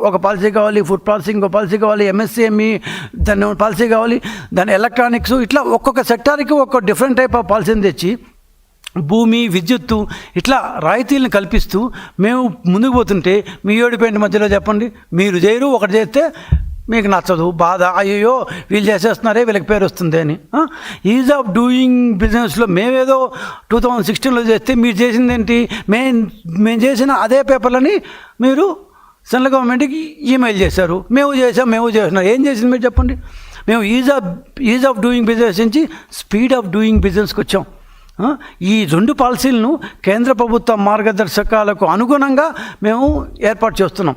ఒక పాలసీ కావాలి food policy ఇంకో పాలసీ కావాలి ఎంఎస్సిఎంఈ దాని పాలసీ కావాలి దాని ఎలక్ట్రానిక్స్ ఇట్లా ఒక్కొక్క సెక్టార్కి ఒక్కొక్క డిఫరెంట్ టైప్ ఆఫ్ పాలసీని తెచ్చి భూమి విద్యుత్తు ఇట్లా రాయితీలను కల్పిస్తూ మేము ముందుకు పోతుంటే మీ ఓడిపోయిన మధ్యలో చెప్పండి. మీరు చేయరు ఒకటి చేస్తే మీకు నచ్చదు. బాధ. అయ్యో వీళ్ళు చేసేస్తున్నారే వీళ్ళకి పేరు వస్తుంది అని. ఈజ్ ఆఫ్ డూయింగ్ బిజినెస్లో మేమేదో టూ థౌజండ్ సిక్స్టీన్లో చేస్తే మీరు చేసింది ఏంటి మేము మేము చేసిన అదే పేపర్లని మీరు సెంట్రల్ గవర్నమెంట్కి ఈమెయిల్ చేశారు. మేము చేసాం మేము చేసినాం ఏం చేసింది మీరు చెప్పండి? మేము ease of ease of doing business నుంచి స్పీడ్ ఆఫ్ డూయింగ్ బిజినెస్కి వచ్చాం. ఈ రెండు పాలసీలను కేంద్ర ప్రభుత్వ మార్గదర్శకాలకు అనుగుణంగా మేము ఏర్పాటు చేస్తున్నాం.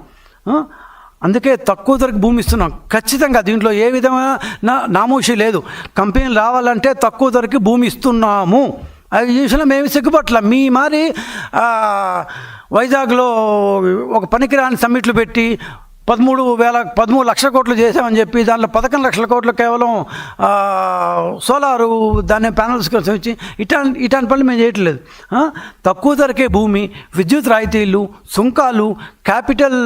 అందుకే తక్కువ ధరకు భూమి ఇస్తున్నాం. ఖచ్చితంగా దీంట్లో ఏ విధమైన నామోషి లేదు. కంపెనీలు రావాలంటే తక్కువ ధరకి భూమి ఇస్తున్నాము. అది చూసినా మేము సిగ్గుపట్ల మీ మరి వైజాగ్లో ఒక పనికిరాని సమ్మిట్లు పెట్టి పదమూడు వేల పదమూడు లక్షల కోట్లు చేసామని చెప్పి దాంట్లో పదకొండు లక్షల కోట్లు కేవలం సోలారు దాన్ని ప్యానల్స్ కోసం ఇచ్చి ఇటాన్ ఇటాన్ పనులు మేము చేయట్లేదు. తక్కువ ధరకే భూమి విద్యుత్ రాయితీలు సుంకాలు క్యాపిటల్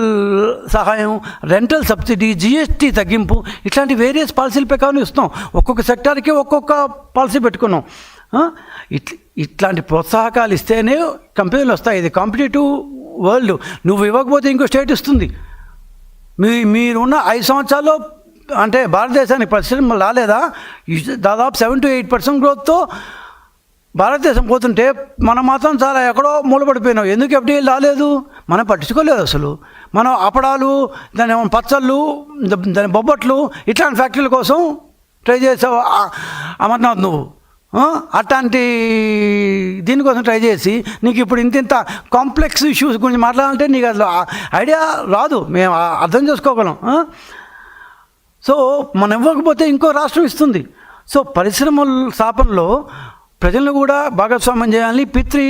సహాయం రెంటల్ సబ్సిడీ జిఎస్టీ తగ్గింపు ఇట్లాంటి వేరియస్ పాలసీలు ప్రకారం ఇస్తాం ఒక్కొక్క సెక్టార్కి ఒక్కొక్క పాలసీ పెట్టుకున్నాం. ఇట్లా ఇట్ ఇట్లాంటి ప్రోత్సాహకాలు ఇస్తేనే కంపెనీలు వస్తాయి. ఇది కాంపిటేటివ్ వరల్డ్. నువ్వు ఇవ్వకపోతే ఇంకో స్టేట్ ఇస్తుంది. మీ మీరున్న ఐదు సంవత్సరాల్లో అంటే భారతదేశానికి పరిశ్రమ రాలేదా? దాదాపు సెవెన్ టు ఎయిట్ పర్సెంట్ గ్రోత్తో భారతదేశం పోతుంటే మనం మాత్రం చాలా ఎక్కడో మూలపడిపోయినాం. ఎందుకు ఎఫ్డీఐ రాలేదు? మనం పట్టించుకోలేదు అసలు. మనం అపడాలు దాని పచ్చళ్ళు దాని బొబ్బట్లు ఇట్లాంటి ఫ్యాక్టరీల కోసం ట్రై చేసావు. అమర్నాథ్ నువ్వు. అట్లాంటి దీనికోసం ట్రై చేసి నీకు ఇప్పుడు ఇంత ఇంత కాంప్లెక్స్ ఇష్యూస్ గురించి మాట్లాడాలంటే నీకు అసలు ఐడియా రాదు. మేము అర్థం చేసుకోగలం. సో మనం ఇవ్వకపోతే ఇంకో రాష్ట్రం ఇస్తుంది. సో పరిశ్రమల స్థాపనలో ప్రజలను కూడా భాగస్వామ్యం చేయాలని పిత్రి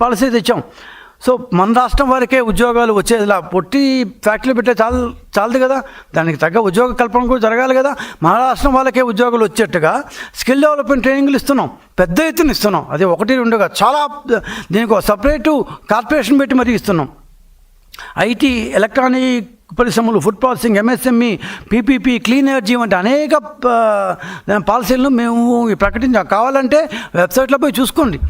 పాలసీ తెచ్చాం. సో మన రాష్ట్రం వారికే ఉద్యోగాలు వచ్చేదిలా పొట్టి ఫ్యాక్టరీ పెట్టే చాలు చాలదు కదా. దానికి తగ్గ ఉద్యోగ కల్పన కూడా జరగాలి కదా. మన రాష్ట్రం వాళ్ళకే ఉద్యోగాలు వచ్చేట్టుగా స్కిల్ డెవలప్మెంట్ ట్రైనింగ్లు ఇస్తున్నాం. పెద్ద ఎత్తున ఇస్తున్నాం. అది ఒకటి రెండుగా చాలా దీనికి ఒక సపరేటు కార్పొరేషన్ పెట్టి మరీ ఇస్తున్నాం. ఐటీ ఎలక్ట్రానిక్ పరిశ్రమలు food processing MSME PPP clean energy వంటి అనేక పాలసీలను మేము ప్రకటించాం. కావాలంటే వెబ్సైట్లో పోయి చూసుకోండి.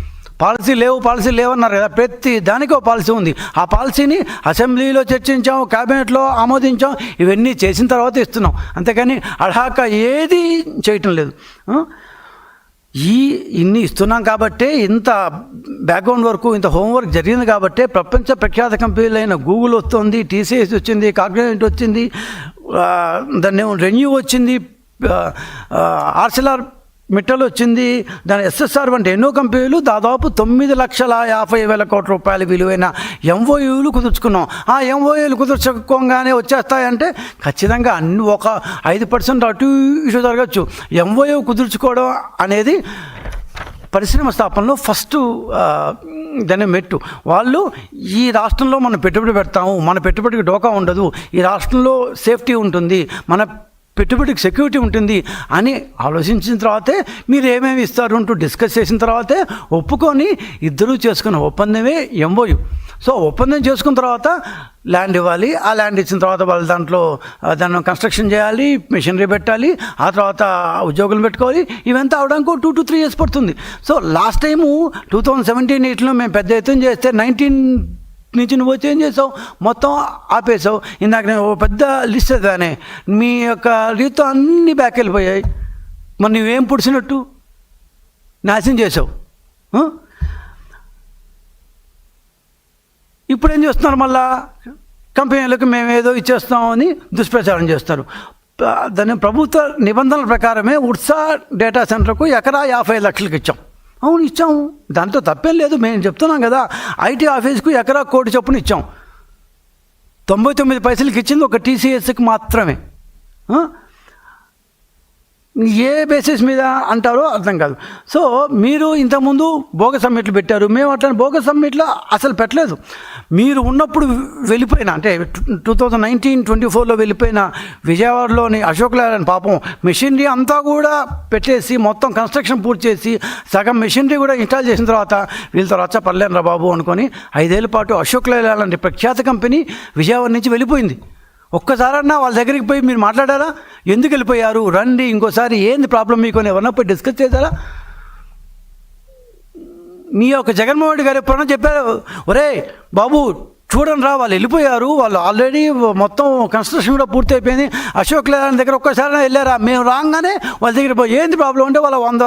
పాలసీ లేవు పాలసీ లేవన్నారు కదా. ప్రతి దానికి ఒక పాలసీ ఉంది. ఆ పాలసీని అసెంబ్లీలో చర్చించాం క్యాబినెట్లో ఆమోదించాం ఇవన్నీ చేసిన తర్వాత ఇస్తున్నాం. అంతేకాని అడాక ఏది చేయటం లేదు. ఈ ఇన్ని ఇస్తున్నాం కాబట్టే ఇంత బ్యాక్గ్రౌండ్ వర్క్ ఇంత హోంవర్క్ జరిగింది కాబట్టే ప్రపంచ ప్రఖ్యాత కంపెనీలైన గూగుల్ వస్తుంది టీసీఎస్ వచ్చింది కాగ్నెంట్ వచ్చింది దాన్ని రెన్యూ వచ్చింది ఆర్సిలార్ మిట్టలు వచ్చింది. దాని ఎస్ఎస్ఆర్ వంటి ఎన్నో కంపెనీలు దాదాపు తొమ్మిది లక్షల యాభై వేల కోట్ల రూపాయల విలువైన ఎంఓయూలు కుదుర్చుకున్నాం. ఆ ఎంఓయూలు కుదుర్చుకోగానే వచ్చేస్తాయంటే ఖచ్చితంగా అన్ని ఒక ఐదు పర్సెంట్ అటు ఇటు జరగచ్చు. ఎంఓయూ కుదుర్చుకోవడం అనేది పరిశ్రమ స్థాపనలో ఫస్ట్ దాని మెట్టు. వాళ్ళు ఈ రాష్ట్రంలో మనం పెట్టుబడి పెడతాము. మన పెట్టుబడికి డోకా ఉండదు. ఈ రాష్ట్రంలో సేఫ్టీ ఉంటుంది. మన పెట్టుబడికి సెక్యూరిటీ ఉంటుంది అని ఆలోచించిన తర్వాతే మీరు ఏమేమి ఇస్తారు అంటూ డిస్కస్ చేసిన తర్వాతే ఒప్పుకొని ఇద్దరూ చేసుకున్న ఒప్పందమే ఎంబోయు సో ఒప్పందం చేసుకున్న తర్వాత ల్యాండ్ ఇవ్వాలి ఆ ల్యాండ్ ఇచ్చిన తర్వాత వాళ్ళు దాంట్లో దాన్ని కన్స్ట్రక్షన్ చేయాలి మిషనరీ పెట్టాలి ఆ తర్వాత ఉద్యోగులు పెట్టుకోవాలి ఇవంతా అవడానికి టూ టు త్రీ ఇయర్స్ పడుతుంది. So last time two thousand seventeen ఎయిట్లో మేము పెద్ద ఎత్తున చేస్తే నైన్టీన్ నుంచి నువ్వు వచ్చి ఏం చేసావు? మొత్తం ఆపేసావు. ఇందాక నేను ఓ పెద్ద లిస్ట్ కానీ మీ యొక్క రీతితో అన్ని బ్యాక్ వెళ్ళిపోయాయి. మరి నువ్వేం పుడిచినట్టు? నాశనం చేసావు. ఇప్పుడు ఏం చేస్తున్నారు మళ్ళా? కంపెనీలకు మేము ఏదో ఇచ్చేస్తామని దుష్ప్రచారం చేస్తారు. దాని ప్రభుత్వ నిబంధనల ప్రకారమే ఉత్సా డేటా సెంటర్కు ఎకరా యాభై లక్షలకు ఇచ్చాం అవును ఇచ్చాము దాంతో తప్పేం లేదు. మేము చెప్తున్నాం కదా ఐటీ ఆఫీస్కు ఎకరా కోటి చొప్పున ఇచ్చాం. తొంభై తొమ్మిది పైసలకి ఇచ్చింది ఒక టీసీఎస్కి మాత్రమే. ఏ బేసిస్ మీద అంటారో అర్థం కాదు. సో మీరు ఇంతకుముందు భోగ సమ్మిట్లు పెట్టారు. మేము అట్లా భోగ సమ్మిట్లో అసలు పెట్టలేదు. మీరు ఉన్నప్పుడు వెళ్ళిపోయిన అంటే టూ థౌజండ్ నైన్టీన్ ట్వంటీ ఫోర్లో వెళ్ళిపోయిన విజయవాడలోని అశోక్ లేలని పాపం మెషినరీ అంతా కూడా పెట్టేసి మొత్తం కన్స్ట్రక్షన్ పూర్తి చేసి సగం మెషినరీ కూడా ఇన్స్టాల్ చేసిన తర్వాత వీళ్ళతో రచ్చ పర్లేనురా బాబు అనుకొని ఐదేళ్ళ పాటు అశోక్ లేలాంటి ప్రఖ్యాత కంపెనీ విజయవాడ నుంచి వెళ్ళిపోయింది. ఒక్కసారన్నా వాళ్ళ దగ్గరికి పోయి మీరు మాట్లాడారా? ఎందుకు వెళ్ళిపోయారు? రండి ఇంకోసారి ఏంది ప్రాబ్లం మీకు అని ఎవరన్నా పోయి డిస్కస్ చేశారా? మీ యొక్క జగన్మోహన్ రెడ్డి గారు ఎప్పుడన్నా చెప్పారు? ఒరే బాబు చూడండి రా వాళ్ళు వెళ్ళిపోయారు. వాళ్ళు ఆల్రెడీ మొత్తం కన్స్ట్రక్షన్ కూడా పూర్తి అయిపోయింది. అశోక్ లేలాండ్ దగ్గర ఒక్కసారి వెళ్ళారా? మేము రాగానే వాళ్ళ దగ్గర పోయి ఏంది ప్రాబ్లం అంటే వాళ్ళ వంద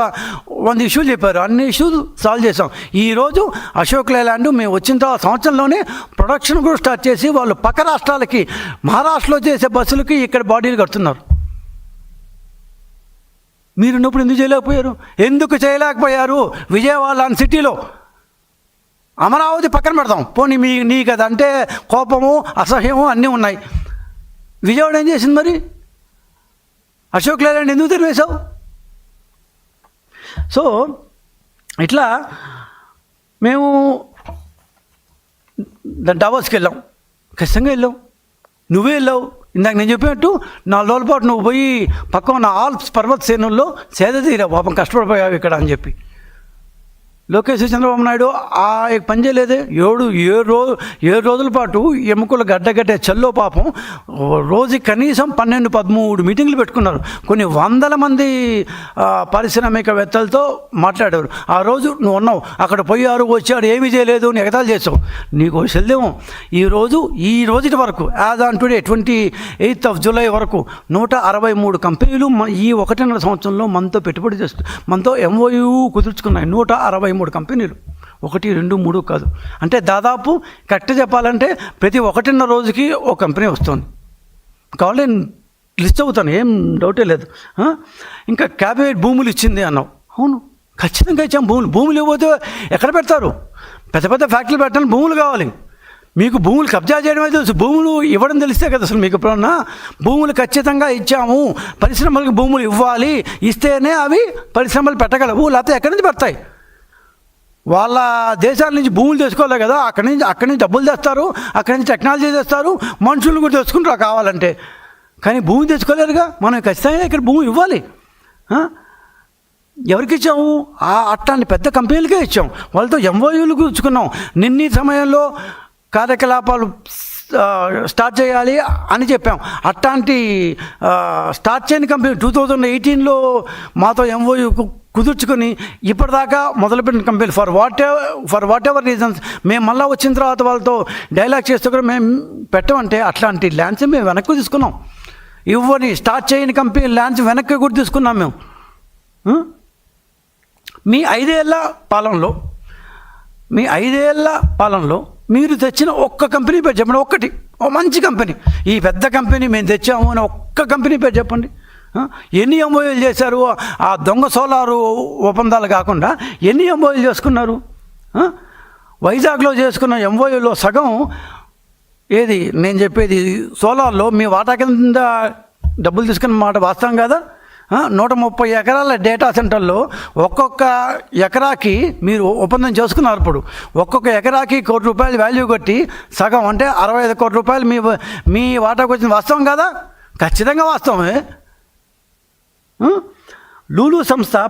వంద ఇష్యూలు చెప్పారు. అన్ని ఇష్యూలు సాల్వ్ చేసాం ఈరోజు అశోక్ లేలాండ్ మేము వచ్చిన తర్వాత సంవత్సరంలోనే ప్రొడక్షన్ కూడా స్టార్ట్ చేసి వాళ్ళు పక్క రాష్ట్రాలకి మహారాష్ట్రలో చేసే బస్సులకి ఇక్కడ బాడీలు కడుతున్నారు. మీరు ఉన్నప్పుడు ఎందుకు చేయలేకపోయారు? ఎందుకు చేయలేకపోయారు? విజయవాడ లాంటి సిటీలో అమరావతి పక్కన పెడతాం పోనీ మీ నీకు అదంటే కోపము అసహ్యము అన్నీ ఉన్నాయి. విజయవాడ ఏం చేసింది మరి? అశోక్ లేలాండ్ ఎందుకు తెరివేశావు? సో ఇట్లా మేము దాని వెళ్ళాం. ఖచ్చితంగా వెళ్ళాం. నువ్వే వెళ్ళావు. ఇందాక నేను చెప్పినట్టు నాలుగు రోజుల పాటు నువ్వు పోయి పక్క ఉన్న ఆల్ప్స్ పర్వత శ్రేణుల్లో సేద తీరా పాపం కష్టపడిపోయావు ఇక్కడ అని చెప్పి. లోకేష్ చంద్రబాబు నాయుడు ఆ పని చేయలేదే. ఏడు ఏడు రోజు ఏడు రోజుల పాటు ఎముకలు గడ్డగట్టే చల్లో పాపం రోజు కనీసం పన్నెండు పదమూడు మీటింగ్లు పెట్టుకున్నారు. కొన్ని వందల మంది పారిశ్రామికవేత్తలతో మాట్లాడారు. ఆ రోజు నువ్వు ఉన్నావు. అక్కడ పోయారు వచ్చాడు ఏమీ చేయలేదు అని ఎగతాలు చేసావు. నీకు సెల్దేమో ఈరోజు ఈ రోజుటి వరకు as on today twenty eighth of July వరకు నూట అరవై మూడు కంపెనీలు మ- ఈ ఒకటిన్నర సంవత్సరంలో మనతో పెట్టుబడి చేస్తూ మనతో ఎంఓయూ కుదుర్చుకున్నాయి. నూట అరవై మూడు కంపెనీలు. ఒకటి రెండు మూడు కాదు. అంటే దాదాపు కరెక్ట్ చెప్పాలంటే ప్రతి ఒకటిన్నర రోజుకి ఒక కంపెనీ వస్తుంది. కావాలి లిస్ట్ అవుతాను ఏం డౌటే లేదు. ఇంకా క్యాబినెట్ భూములు ఇచ్చింది అన్నావు. అవును ఖచ్చితంగా ఇచ్చాం భూములు. భూములు ఇవ్వబోతే ఎక్కడ పెడతారు? పెద్ద పెద్ద ఫ్యాక్టరీలు పెట్టాలి భూములు కావాలి. మీకు భూములు కబ్జా చేయడమే తెలుసు. భూములు ఇవ్వడం తెలిస్తే కదా అసలు మీకు ఎప్పుడన్నా? భూములు ఖచ్చితంగా ఇచ్చాము. పరిశ్రమలకు భూములు ఇవ్వాలి. ఇస్తేనే అవి పరిశ్రమలు పెట్టగలవు. లేకపోతే ఎక్కడి నుంచి పెడతాయి? వాళ్ళ దేశాల నుంచి భూములు తెచ్చుకోలే కదా అక్కడి నుంచి అక్కడి నుంచి డబ్బులు తెస్తారు అక్కడి నుంచి టెక్నాలజీ తెస్తారు మనుషులు కూడా తెచ్చుకుంటారు కావాలంటే. కానీ భూమి తెచ్చుకోలేరుగా మనం ఖచ్చితంగా ఇక్కడ భూమి ఇవ్వాలి. ఎవరికి ఇచ్చాము ఆ అట్లాంటి పెద్ద కంపెనీలకే ఇచ్చాం. వాళ్ళతో ఎంఓయూలు కూర్చుకున్నాం. నిన్ని సమయంలో కార్యకలాపాలు స్టార్ట్ చేయాలి అని చెప్పాం. అట్లాంటి స్టార్ట్ చేయని కంపెనీ టూ థౌజండ్ ఎయిటీన్లో మాతో ఎంఓయూ కుదుర్చుకొని ఇప్పటిదాకా మొదలుపెట్టిన company for what for whatever reasons మేము మళ్ళీ వచ్చిన తర్వాత వాళ్ళతో డైలాగ్ చేస్తూ కూడా మేము పెట్టమంటే అట్లాంటి ల్యాండ్స్ మేము వెనక్కి తీసుకున్నాం. ఇవ్వని స్టార్ట్ చేయని కంపెనీ ల్యాండ్స్ వెనక్కి కూడా తీసుకున్నాం మేము. మీ ఐదేళ్ళ పాలనలో మీ ఐదేళ్ళ పాలనలో మీరు తెచ్చిన ఒక్క కంపెనీ పేరు చెప్పండి ఒక్కటి. ఓ మంచి కంపెనీ. ఈ పెద్ద కంపెనీ మేము తెచ్చాము అని ఒక్క కంపెనీ పేరు చెప్పండి. ఎన్ని ఎంఓఏలు చేశారు? ఆ దొంగ సోలారు ఒప్పందాలు కాకుండా ఎన్ని ఎంఓఏలు చేసుకున్నారు? వైజాగ్లో చేసుకున్న ఎంఓఎల్లో సగం ఏది? నేను చెప్పేది సోలార్లో మీ వాటా కింద డబ్బులు తీసుకున్న మాట వాస్తవం కదా? నూట ముప్పై ఎకరాల డేటా సెంటర్లో ఒక్కొక్క ఎకరాకి మీరు ఒప్పందం చేసుకున్నారు ఇప్పుడు. ఒక్కొక్క ఎకరాకి కోటి రూపాయలు వాల్యూ కొట్టి సగం అంటే అరవై ఐదు కోటి రూపాయలు మీ మీ వాటాకు వచ్చిన వాస్తవం కదా? ఖచ్చితంగా వాస్తవమే. లూలు సంస్థ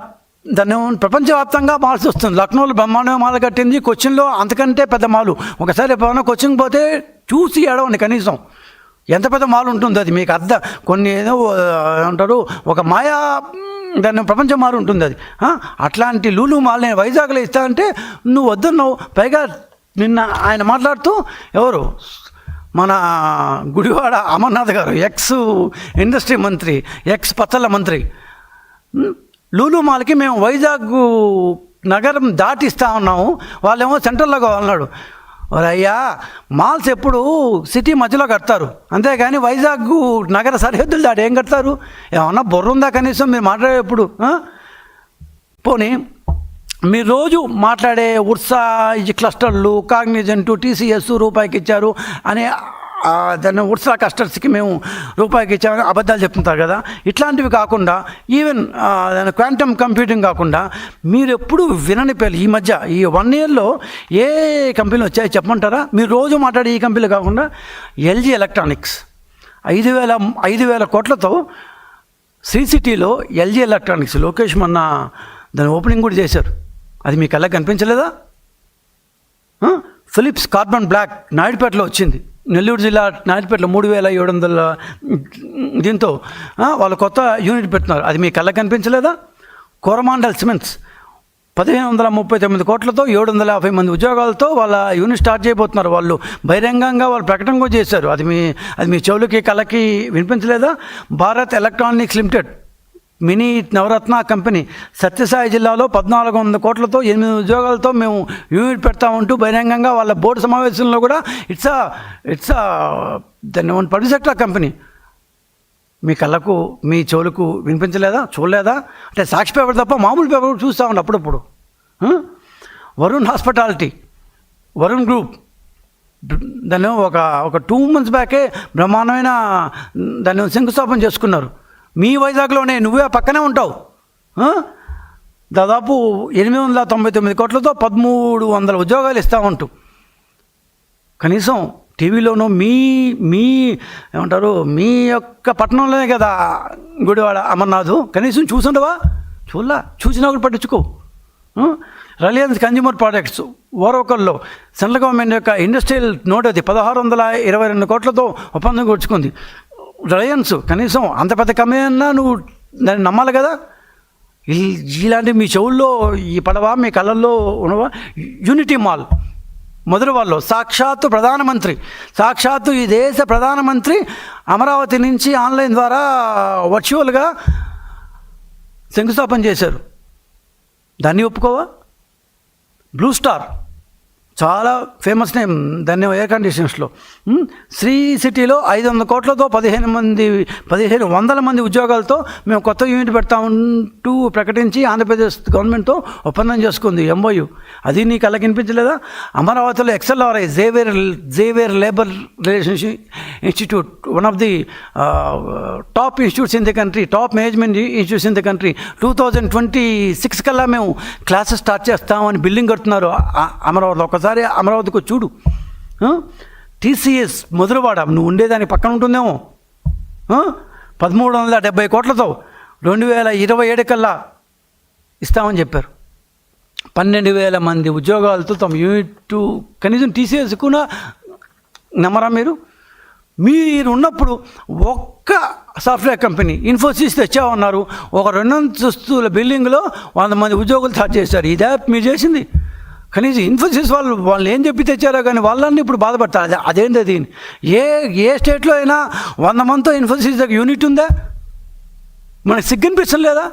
దాన్ని ప్రపంచవ్యాప్తంగా మాల్స్ వస్తుంది. లక్నోలో బ్రహ్మాండమైన మాల కట్టింది. కొచ్చిన్లో అంతకంటే పెద్ద మాలు. ఒకసారి ఎప్పుడైనా కొచ్చిన్ పోతే చూసి ఏడవండి కనీసం. ఎంత పెద్ద మాల్ ఉంటుంది అది మీకు అర్థం. కొన్ని ఏదో అంటారు ఏమంటారు ఒక మాయా దాన్ని ప్రపంచం మారు ఉంటుంది అది. అట్లాంటి లూలు మాల్ నేను వైజాగ్లో ఇస్తా అంటే నువ్వు వద్దన్నావు. పైగా నిన్న ఆయన మాట్లాడుతూ ఎవరు? మన గుడివాడ అమర్నాథ్ గారు ఎక్స్ ఇండస్ట్రీ మంత్రి ఎక్స్ పచ్చళ్ళ మంత్రి. లూలు మాల్కి మేము వైజాగ్ నగరం దాటిస్తా ఉన్నాము. వాళ్ళేమో సెంట్రల్లో కావాలన్నాడు. అయ్యా మాల్స్ ఎప్పుడు సిటీ మధ్యలో కడతారు. అంతేగాని వైజాగ్ నగర సరిహద్దులు దాడు ఏం కడతారు? ఏమన్నా బొర్ర ఉందా కనీసం మీరు మాట్లాడేప్పుడు ఎప్పుడు పోనీ మీరు రోజు మాట్లాడే ఉర్సా ఈ క్లస్టర్లు కాగ్నిజెంట్ టీసీఎస్ రూపాయికి ఇచ్చారు అనే దాన్ని ఉర్సా కస్టర్స్కి మేము రూపాయికి ఇచ్చామని అబద్ధాలు చెప్తుంటారు కదా. ఇట్లాంటివి కాకుండా ఈవెన్ క్వాంటమ్ కంప్యూటింగ్ కాకుండా మీరు ఎప్పుడు వినని పేర్లు ఈ మధ్య ఈ వన్ ఇయర్లో ఏ కంపెనీలు వచ్చాయి చెప్పమంటారా? మీరు రోజు మాట్లాడే ఈ కంపెనీలు కాకుండా ఎల్జీ ఎలక్ట్రానిక్స్. ఐదు వేల ఐదు వేల కోట్లతో శ్రీ సిటీలో ఎల్జీ ఎలక్ట్రానిక్స్. లోకేష్ మొన్న దాని ఓపెనింగ్ కూడా చేశారు. అది మీ కళ్ళకి కనిపించలేదా? ఫిలిప్స్ కార్బన్ బ్లాక్ నాయుడుపేటలో వచ్చింది. నెల్లూరు జిల్లా నాయుడుపేటలో మూడు వేల ఏడు వందల దీంతో వాళ్ళు కొత్త యూనిట్ పెట్టినారు అది మీ కళ్ళకి కనిపించలేదా? కోరమాండల్ సిమెంట్స్. పదిహేను వందల ముప్పై తొమ్మిది కోట్లతో ఏడు వందల యాభై మంది ఉద్యోగాలతో వాళ్ళ యూనిట్ స్టార్ట్ చేయబోతున్నారు. వాళ్ళు బహిరంగంగా వాళ్ళు ప్రకటన కూడా చేశారు. అది మీ అది మీ చెవులకి కళ్ళకి వినిపించలేదా? Bharat electronics limited. Mini Navratna company. Sathya Sai జిల్లాలో పద్నాలుగు వందల కోట్లతో ఎనిమిది ఉద్యోగాలతో మేము యూనిట్ పెడతామంటూ బహిరంగంగా వాళ్ళ బోర్డు సమావేశంలో కూడా ఇట్స్ ఆ ఇట్స్ ఆ దాన్ని పబ్లిక్ సెక్టర్ కంపెనీ. మీ కళ్ళకు మీ చెవులకు వినిపించలేదా? చూడలేదా? అంటే సాక్షి పేపర్ తప్ప మామూలు పేపర్ చూస్తూ ఉండి అప్పుడప్పుడు. Varun hospitality Varun group. దాన్ని ఒక ఒక టూ మంత్స్ బ్యాకే బ్రహ్మాండమైన దాన్ని శంకుస్థాపన చేసుకున్నారు. మీ వైజాగ్లోనే నువ్వే పక్కనే ఉంటావు. దాదాపు ఎనిమిది వందల తొంభై తొమ్మిది కోట్లతో పదమూడు వందల ఉద్యోగాలు ఇస్తామంటూ కనీసం టీవీలోనూ మీ మీ ఏమంటారు మీ యొక్క పట్టణంలోనే కదా గుడివాడ అమర్నాథ్. కనీసం చూసుండవా? చూడలా. చూసినా కూడా పట్టించుకో. రిలయన్స్ కన్జ్యూమర్ ప్రోడక్ట్స్ ఓరవకల్లో సెంట్రల్ గవర్నమెంట్ యొక్క ఇండస్ట్రియల్ నోట్ అది పదహారు వందల ఇరవై రెండు కోట్లతో ఒప్పందం కూర్చుకుంది. రిలయన్స్ కనీసం అంత పెద్ద కంపెనీ అన్నా నువ్వు దాన్ని నమ్మాలి కదా? ఇలాంటి మీ చెవుల్లో ఈ పడవ మీ కళ్ళల్లో ఉన్నవా? యూనిటీ మాల్ మొదటి వాళ్ళు సాక్షాత్తు ప్రధానమంత్రి. సాక్షాత్తు ఈ దేశ ప్రధానమంత్రి అమరావతి నుంచి ఆన్లైన్ ద్వారా వర్చువల్గా శంకుస్థాపన చేశారు. దాన్ని ఒప్పుకోవా? బ్లూ స్టార్ చాలా ఫేమస్ నేమ్ దాన్ని ఎయిర్ కండిషన్స్లో శ్రీ సిటీలో ఐదు వందల కోట్లతో పదిహేను మంది పదిహేను వందల మంది ఉద్యోగాలతో మేము కొత్త యూనిట్ పెడతామంటూ ప్రకటించి ఆంధ్రప్రదేశ్ గవర్నమెంట్తో ఒప్పందం చేసుకుంది. ఎంఓయు. అది నీకు అలా కనిపించలేదా? అమరావతిలో XLRI Xavier Xavier labour relationship institute one of the top institutes in the country top management institutes in the country two thousand twenty six కల్లా మేము క్లాసెస్ స్టార్ట్ చేస్తామని బిల్డింగ్ కడుతున్నారు. అమరావతిలో ఒక ఒకసారి అమరావతికి చూడు. టీసీఎస్ మధురవాడ నువ్వు ఉండేదాని పక్కన ఉంటుందేమో. పదమూడు వందల డెబ్బై కోట్లతో రెండు వేల ఇరవై ఏడు కల్లా ఇస్తామని చెప్పారు. పన్నెండు వేల మంది ఉద్యోగాలతో తమ యూనిట్ కనీసం టీసీఎస్ కూడా నమ్మరా మీరు? మీరు ఉన్నప్పుడు ఒక్క సాఫ్ట్వేర్ కంపెనీ ఇన్ఫోసిస్ తెచ్చామన్నారు ఒక రెండంతస్తుల బిల్డింగ్లో వంద మంది ఉద్యోగులు స్టార్ట్ చేశారు. ఇదే మీరు చేసింది. కనీసం ఇన్ఫోసిస్ వాళ్ళు వాళ్ళు ఏం చెప్పి తెచ్చారో కానీ వాళ్ళని ఇప్పుడు బాధపడతారు. అదే అదేంటి అది? ఏ ఏ స్టేట్లో అయినా వంద మందితో ఇన్ఫోసిస్ దగ్గర యూనిట్ ఉందా? మనకు సిగ్గనిపించడం లేదా?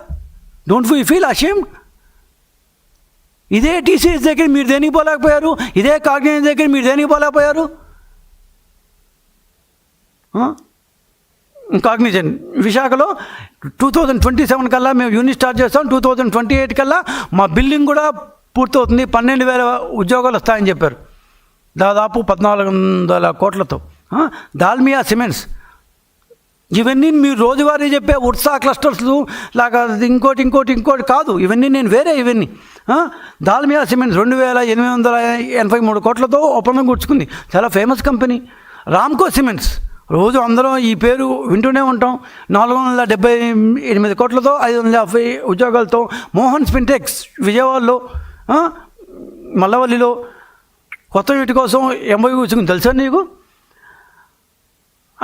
డోంట్ యూ ఫీల్ అషేమ్డ్ ఇదే టీసీఎస్ దగ్గర మీరు దేనికి పోలేకపోయారు? ఇదే కాగ్నిజెంట్ దగ్గర మీరు దేనికి పోలేకపోయారు? కాగ్నిజన్ విశాఖలో టూ థౌజండ్ ట్వంటీ సెవెన్ కల్లా మేము యూనిట్ స్టార్ట్ చేస్తాం టూ థౌజండ్ ట్వంటీ ఎయిట్ కల్లా మా బిల్డింగ్ కూడా పూర్తవుతుంది. పన్నెండు వేల ఉద్యోగాలు వస్తాయని చెప్పారు. దాదాపు పద్నాలుగు వందల కోట్లతో దాల్మియా సిమెంట్స్. ఇవన్నీ మీరు రోజువారీ చెప్పే ఉత్సాహ క్లస్టర్స్ లాగా ఇంకోటి ఇంకోటి ఇంకోటి కాదు. ఇవన్నీ నేను వేరే ఇవన్నీ. దాల్మియా సిమెంట్స్ రెండు వేల ఎనిమిది వందల ఎనభై మూడు కోట్లతో ఒప్పందం కూర్చుకుంది చాలా ఫేమస్ కంపెనీ. రామ్కో సిమెంట్స్. రోజు అందరం ఈ పేరు వింటూనే ఉంటాం. నాలుగు వందల డెబ్బై ఎనిమిది కోట్లతో ఐదు వందల యాభై ఉద్యోగాలతో మోహన్ స్పింటెక్స్ విజయవాడలో మల్లవల్లిలో కొత్త వీటి కోసం ఎంబై కూర్చుని తెలుసా నీకు?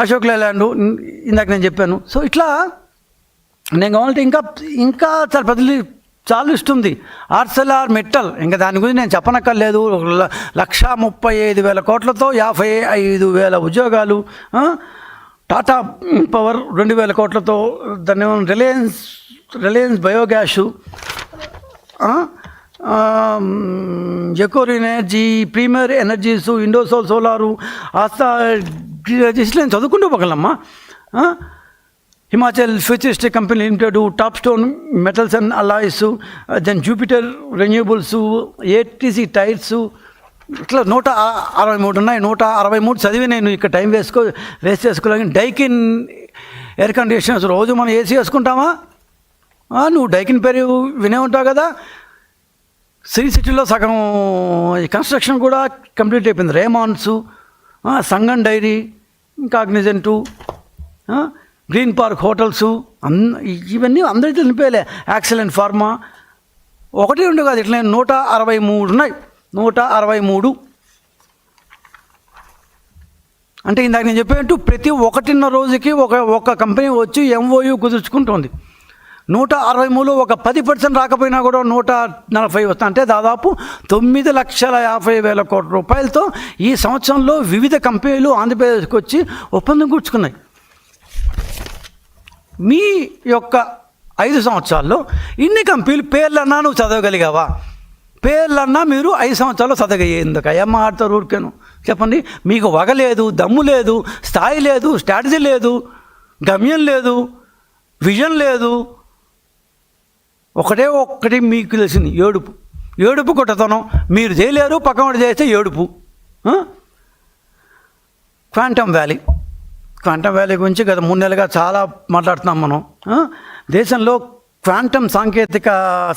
అశోక్ లేలాండ్ ఇందాక నేను చెప్పాను. సో ఇట్లా నేను కావాలంటే ఇంకా ఇంకా చాలా ప్రజలు చాలా లిస్ట్ ఉంది. ఆర్సెల్ఆర్ మెట్టల్ ఇంకా దాని గురించి నేను చెప్పనక్కర్లేదు. లక్ష ముప్పై ఐదు వేల కోట్లతో యాభై ఐదు వేల ఉద్యోగాలు టాటా పవర్ రెండు వేల కోట్లతో దాన్ని Reliance Reliance biogas ఎకోర్ energy premier energies Indosol solar ఆస్తా నేను చదువుకుంటూ పోగలమ్మా? Himachal futuristic company limited top stone metals and alloys then Jupiter renewables ATC tyres ఇట్లా నూట అరవై మూడు ఉన్నాయి. నూట అరవై మూడు చదివి నేను ఇక్కడ టైం వేసుకో వేస్ట్ చేసుకోలేని. డైకిన్ ఎయిర్ కండిషనర్స్ రోజు మనం ఏసీ వేసుకుంటామా? నువ్వు డైకిన్ పేరు వినే ఉంటావు కదా. శ్రీ సిటీలో సగం ఈ కన్స్ట్రక్షన్ కూడా కంప్లీట్ అయిపోయింది. Raymonds Sangam dairy Cognizant green park hotels అన్ ఇవన్నీ అందరికీ నింపేలే యాక్సిలెంట్ ఫార్మా ఒకటి రెండు కాదు ఇట్లా నూట అరవై మూడు ఉన్నాయి. నూట అరవై మూడు. అంటే ఇందాక నేను చెప్పినట్టు ప్రతి ఒకటిన్నర రోజుకి ఒక ఒక కంపెనీ వచ్చి ఎంఓయూ కుదుర్చుకుంటుంది. నూట అరవై మూడు ఒక పది పర్సెంట్ రాకపోయినా కూడా నూట నలభై వస్తుంది అంటే దాదాపు తొమ్మిది లక్షల యాభై వేల కోట్ల రూపాయలతో ఈ సంవత్సరంలో వివిధ కంపెనీలు ఆంధ్రప్రదేశ్కి వచ్చి ఒప్పందం కూర్చుకున్నాయి మీ యొక్క ఐదు సంవత్సరాల్లో ఇన్ని కంపెనీలు పేర్లన్నా నువ్వు చదవగలిగావా? పేర్లన్నా మీరు ఐదు సంవత్సరాలు చదవగలిగేందుకు ఏం ఆడతారు ఊరికేను చెప్పండి. మీకు వగ లేదు దమ్ము లేదు స్థాయి లేదు స్ట్రాటజీ లేదు గమ్యం లేదు విజన్ లేదు ఒకటే ఒక్కటి మీకు తెలిసింది ఏడుపు. ఏడుపు కొట్టతనం. మీరు చేయలేరు పక్కన చేస్తే ఏడుపు. Quantum valley. క్వాంటమ్ వ్యాలీ గురించి గత మూడు నెలలుగా చాలా మాట్లాడుతున్నాం మనం. దేశంలో క్వాంటమ్ సాంకేతిక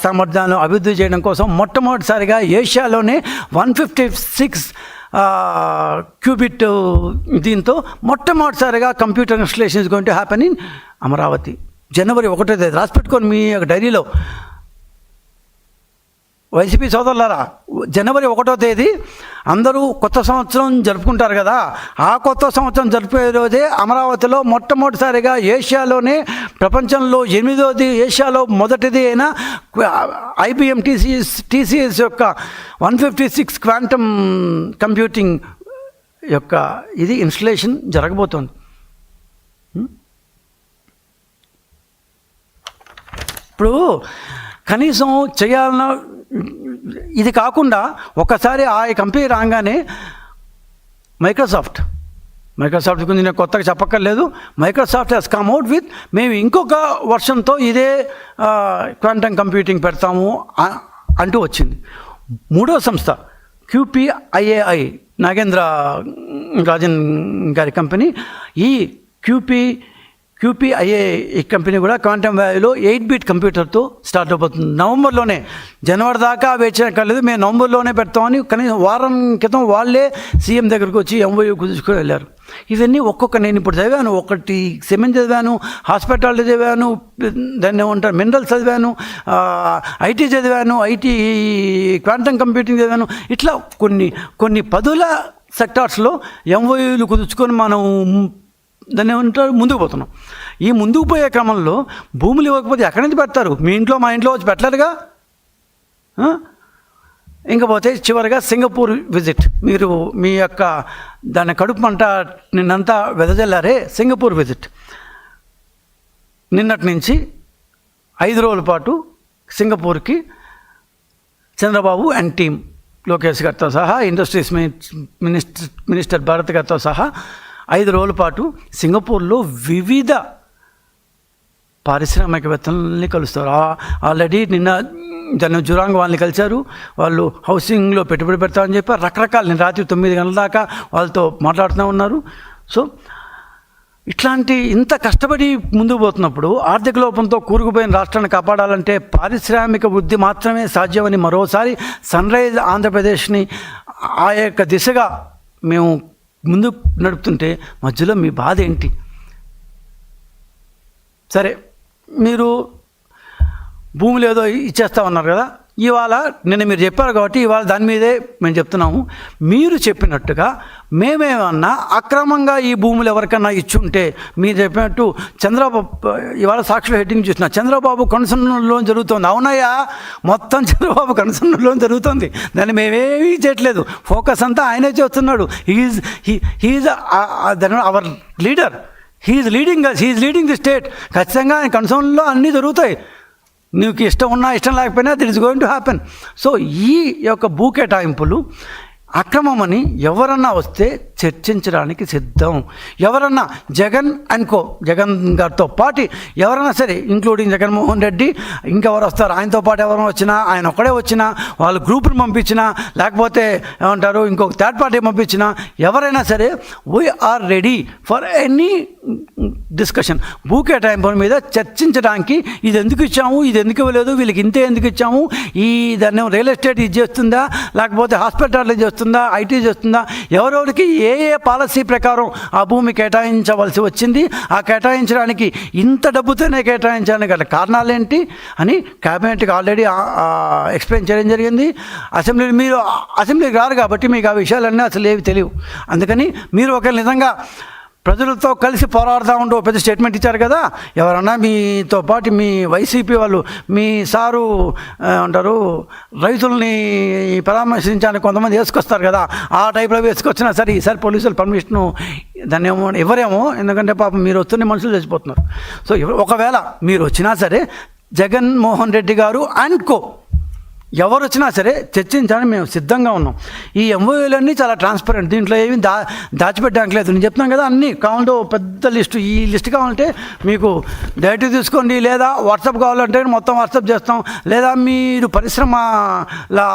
సామర్థ్యాలను అభివృద్ధి చేయడం కోసం మొట్టమొదటిసారిగా ఏషియాలోనే వన్ ఫిఫ్టీ సిక్స్ క్యూబిట్ దీంతో మొట్టమొదటిసారిగా కంప్యూటర్ ఇన్స్టలేషన్స్ గురించి హ్యాపెన్ ఇన్ అమరావతి. జనవరి ఒకటో తేదీ రాసి పెట్టుకొని మీ యొక్క డైరీలో. వైసీపీ సోదరులారా జనవరి ఒకటో తేదీ అందరూ కొత్త సంవత్సరం జరుపుకుంటారు కదా. ఆ కొత్త సంవత్సరం జరుపుకునే రోజే అమరావతిలో మొట్టమొదటిసారిగా ఏషియాలోనే ప్రపంచంలో ఎనిమిదోది ఏషియాలో మొదటిది అయిన ఐబిఎం టీసీఎస్ టీసీఎస్ యొక్క one fifty six quantum computing యొక్క ఇది ఇన్స్టలేషన్ జరగబోతోంది. ఇప్పుడు కనీసం చేయాలన్న ఇది కాకుండా ఒకసారి ఆ కంపెనీ రాగానే మైక్రోసాఫ్ట్. మైక్రోసాఫ్ట్ గురించి నేను కొత్తగా చెప్పక్కర్లేదు. Microsoft has come out with మేము ఇంకొక వర్షన్తో ఇదే క్వాంటమ్ కంప్యూటింగ్ పెడతాము అంటూ వచ్చింది. మూడో సంస్థ క్యూపీఐఏఐ నాగేంద్ర రాజన్ గారి కంపెనీ ఈ క్యూపీ క్యూపీఐఏ ఈ కంపెనీ కూడా క్వాంటమ్ వ్యాలీలో ఎయిట్ బీట్ కంప్యూటర్తో స్టార్ట్ అయిపోతుంది. నవంబర్లోనే జనవరి దాకా వేచిన కాలేదు మేము నవంబర్లోనే పెడతామని కనీసం వారం క్రితం వాళ్ళే సీఎం దగ్గరకు వచ్చి ఎంఓయూ కుదుర్చుకొని వెళ్ళారు. ఇవన్నీ ఒక్కొక్క నేను ఇప్పుడు చదివాను. ఒకటి సిమెంట్ చదివాను హాస్పిటాలిటీ చదివాను దాన్ని ఏమంటారు మినరల్స్ చదివాను ఐటీ చదివాను ఐటీ క్వాంటమ్ కంప్యూటింగ్ చదివాను. ఇట్లా కొన్ని కొన్ని పదుల సెక్టార్స్లో ఎంఓయూలు కుదుర్చుకొని మనం దాన్ని ఏమంటారు? ముందుకు పోతున్నాం. ఈ ముందుకు పోయే క్రమంలో భూములు ఇవ్వకపోతే ఎక్కడి నుంచి పెడతారు? మీ ఇంట్లో మా ఇంట్లో వచ్చి పెట్టలేరుగా ఇంకపోతే చివరిగా సింగపూర్ విజిట్. మీరు మీ యొక్క దాని కడుపు మంట నిన్నంతా వెదజల్లారే సింగపూర్ విజిట్. నిన్నటి నుంచి ఐదు రోజుల పాటు సింగపూర్కి చంద్రబాబు అండ్ టీం లోకేష్ గారితో సహా ఇండస్ట్రీస్ మినిస్టర్ మినిస్టర్ భారత్ గారితో సహా ఐదు రోజుల పాటు సింగపూర్లో వివిధ పారిశ్రామికవేత్తలని కలుస్తారు. ఆల్రెడీ నిన్న జన జురాంగ్ వాళ్ళని కలిశారు. వాళ్ళు హౌసింగ్లో పెట్టుబడి పెడతామని చెప్పి రకరకాల నేను రాత్రి తొమ్మిది గంటల దాకా వాళ్ళతో మాట్లాడుతూ ఉన్నారు. సో ఇట్లాంటి ఇంత కష్టపడి ముందుకు పోతున్నప్పుడు ఆర్థిక లోపంతో కూరుకుపోయిన రాష్ట్రాన్ని కాపాడాలంటే పారిశ్రామిక వృద్ధి మాత్రమే సాధ్యమని మరోసారి సన్ రైజ్ ఆంధ్రప్రదేశ్ని ఆ యొక్క దిశగా మేము ముందు నడుపుతుంటే మధ్యలో మీ బాధ ఏంటి? సరే మీరు భూములు ఏదో ఇచ్చేస్తా ఉన్నారు కదా ఇవాళ నిన్న మీరు చెప్పారు కాబట్టి ఇవాళ దాని మీదే మేము చెప్తున్నాము. మీరు చెప్పినట్టుగా మేమేమన్నా అక్రమంగా ఈ భూములు ఎవరికన్నా ఇచ్చుంటే మీరు చెప్పినట్టు చంద్రబాబు ఇవాళ సాక్షులు హెడ్డింగ్ చూసిన చంద్రబాబు కన్సర్న్లో జరుగుతుంది. అవునయ్యా మొత్తం చంద్రబాబు కన్సర్న్లో జరుగుతుంది. దాన్ని మేమేమీ చేయట్లేదు. ఫోకస్ అంతా ఆయనే చేస్తున్నాడు. He's he's our leader he's leading he's leading the state ఖచ్చితంగా ఆయన కన్సర్న్లో అన్నీ జరుగుతాయి. నీకు ఇష్టం ఉన్నా ఇష్టం లేకపోయినా that is going to happen so ఈ యొక్క భూ కేటాయింపులు అక్రమమని ఎవరన్నా వస్తే చర్చించడానికి సిద్ధం. ఎవరన్నా జగన్ అనుకో జగన్ గారితో పాటు ఎవరైనా సరే ఇంక్లూడింగ్ జగన్మోహన్ రెడ్డి ఇంకెవరు వస్తారు? ఆయనతో పాటు ఎవరైనా వచ్చినా ఆయన ఒక్కడే వచ్చినా వాళ్ళు గ్రూప్ని పంపించినా లేకపోతే ఏమంటారు ఇంకొక థర్డ్ పార్టీ పంపించినా ఎవరైనా సరే we're ready for any discussion భూ కేటాయింపుల మీద చర్చించడానికి ఇది ఎందుకు ఇచ్చాము ఇది ఎందుకు ఇవ్వలేదు వీళ్ళకి ఇంతే ఎందుకు ఇచ్చాము ఈ దాన్ని రియల్ ఎస్టేట్ ఇది చేస్తుందా లేకపోతే హాస్పిటల్ చేస్తుందా ఐటీ చేస్తుందా? ఎవరెవరికి ఏ ఏ పాలసీ ప్రకారం ఆ భూమి కేటాయించవలసి వచ్చింది? ఆ కేటాయించడానికి ఇంత డబ్బుతోనే కేటాయించడానికి గల కారణాలు ఏంటి అని క్యాబినెట్కి ఆల్రెడీ ఎక్స్ప్లెయిన్ చేయడం జరిగింది. అసెంబ్లీ మీరు అసెంబ్లీకి రారు కాబట్టి మీకు ఆ విషయాలన్నీ అసలు ఏవి తెలియవు. అందుకని మీరు ఒక నిజంగా ప్రజలతో కలిసి పోరాడుతూ ఒక పెద్ద స్టేట్మెంట్ ఇచ్చారు కదా. ఎవరన్నా మీతో పాటు మీ వైసీపీ వాళ్ళు మీ సారు అంటారు రైతుల్ని పరామర్శించడానికి కొంతమంది వేసుకొస్తారు కదా. ఆ టైప్లో వేసుకొచ్చినా సరే ఈసారి పోలీసులు పర్మిషన్ దాన్ని ఏమో ఇవ్వరేమో. ఎందుకంటే పాపం మీరు వస్తున్న మనుషులు చచ్చిపోతున్నారు. సో ఒకవేళ మీరు వచ్చినా సరే జగన్మోహన్ రెడ్డి గారు అండ్ కో ఎవరు వచ్చినా సరే చర్చించడానికి మేము సిద్ధంగా ఉన్నాం. ఈ ఎంఓయూలన్నీ చాలా ట్రాన్స్పరెంట్ దీంట్లో ఏమి దా దాచిపెట్టడానికి లేదు. నేను చెప్తున్నాను కదా అన్నీ కావాలంటే పెద్ద లిస్టు. ఈ లిస్ట్ కావాలంటే మీకు డైరెక్ట్ తీసుకోండి లేదా వాట్సాప్ కావాలంటే మొత్తం వాట్సాప్ చేస్తాం. లేదా మీరు పరిశ్రమ లా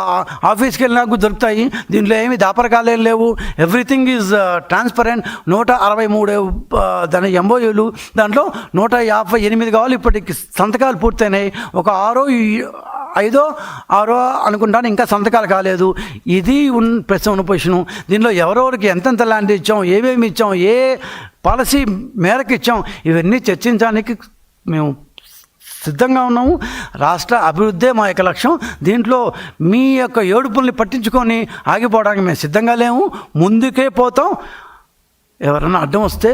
ఆఫీస్కి వెళ్ళినాకు దొరుకుతాయి. దీంట్లో ఏమి దాపరకాలు ఏం లేవు. ఎవ్రీథింగ్ ఈజ్ ట్రాన్స్పరెంట్ నూట అరవై మూడు uh, దాని ఎంఓయూలు. దాంట్లో నూట యాభై ఎనిమిది కావాలి. ఇప్పటికి సంతకాలు పూర్తయినాయి. ఒక ఆరో ఐదో ఆరో అనుకుంటాను ఇంకా సంతకాలు కాలేదు. ఇది ఉన్ ప్రస్తుతం ఉన్న పొజిషను దీనిలో ఎవరెవరికి ఎంతెంత ల్యాండ్ ఇచ్చాం ఏమేమి ఇచ్చాం ఏ పాలసీ మేరకు ఇచ్చాం ఇవన్నీ చర్చించడానికి మేము సిద్ధంగా ఉన్నాము. రాష్ట్ర అభివృద్ధే మా యొక్క లక్ష్యం. దీంట్లో మీ యొక్క ఏడుపుల్ని పట్టించుకొని ఆగిపోవడానికి మేము సిద్ధంగా లేము. ముందుకే పోతాం. ఎవరైనా అడ్డం వస్తే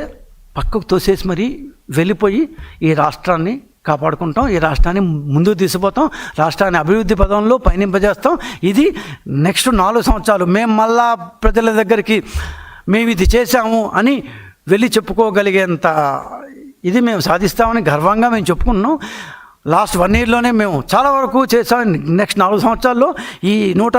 పక్కకు తోసేసి మరీ వెళ్ళిపోయి ఈ రాష్ట్రాన్ని కాపాడుకుంటాం ఈ రాష్ట్రాన్ని ముందుకు తీసుకుపోతాం రాష్ట్రాన్ని అభివృద్ధి పదంలో పయనింపజేస్తాం. ఇది నెక్స్ట్ నాలుగు సంవత్సరాలు. మేము మళ్ళా ప్రజల దగ్గరికి మేము ఇది చేశాము అని వెళ్ళి చెప్పుకోగలిగేంత ఇది మేము సాధిస్తామని గర్వంగా మేము చెప్పుకున్నాం. లాస్ట్ వన్ ఇయర్లోనే మేము చాలా వరకు చేసాం నెక్స్ట్ నాలుగు సంవత్సరాల్లో ఈ నూట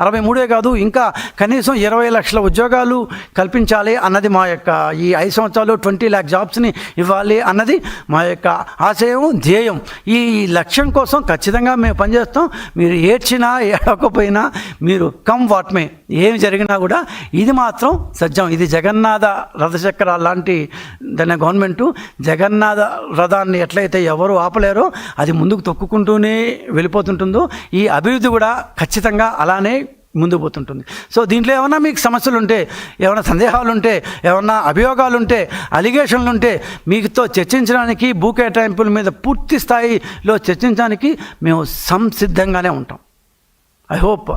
అరవై మూడే కాదు ఇంకా కనీసం ఇరవై లక్షల ఉద్యోగాలు కల్పించాలి అన్నది మా యొక్క ఈ ఐదు సంవత్సరాలు ట్వంటీ ల్యాక్ జాబ్స్ని ఇవ్వాలి అన్నది మా యొక్క ఆశయం ధ్యేయం. ఈ లక్ష్యం కోసం ఖచ్చితంగా మేము పనిచేస్తాం. మీరు ఏడ్చినా ఏడవకపోయినా మీరు కమ్ వాట్ మే ఏమి జరిగినా కూడా ఇది మాత్రం సత్యం ఇది జగన్నాథ రథచక్ర లాంటి దాని గవర్నమెంటు జగన్నాథ రథాన్ని ఎట్లయితే ఎవరు ఆపలేరు అది ముందుకు తొక్కుకుంటూనే వెళ్ళిపోతుంటుందో ఈ అభివృద్ధి కూడా ఖచ్చితంగా అలానే ముందు పోతుంటుంది. సో దీంట్లో ఏమైనా మీకు సమస్యలు ఉంటే ఏమైనా సందేహాలు ఉంటే ఏమైనా అభియోగాలు ఉంటే అలిగేషన్లు ఉంటే మీతో చర్చించడానికి భూ కేటాయింపుల మీద పూర్తి స్థాయిలో చర్చించడానికి మేము సంసిద్ధంగానే ఉంటాం. ఐ హోప్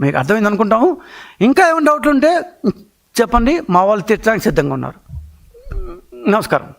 మీకు అర్థమైంది అనుకుంటాము ఇంకా ఏమైనా డౌట్లు ఉంటే చెప్పండి మా వాళ్ళు తీర్చడానికి సిద్ధంగా ఉన్నారు. నమస్కారం.